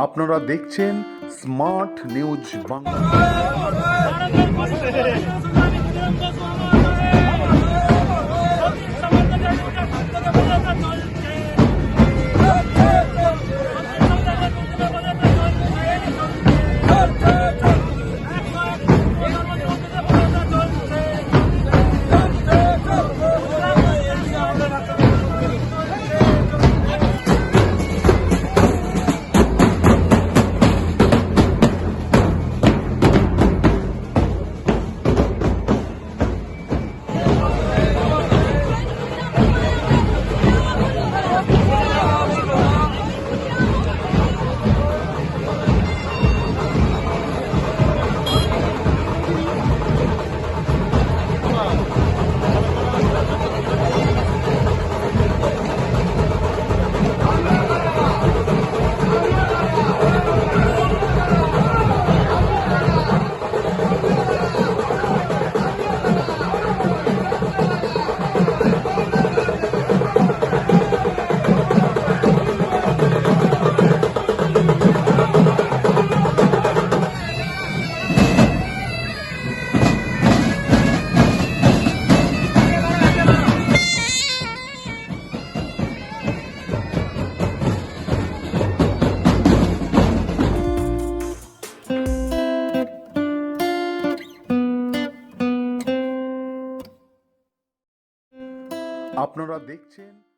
আপনারা দেখছেন smart news Bangla আপনারা দেখছেন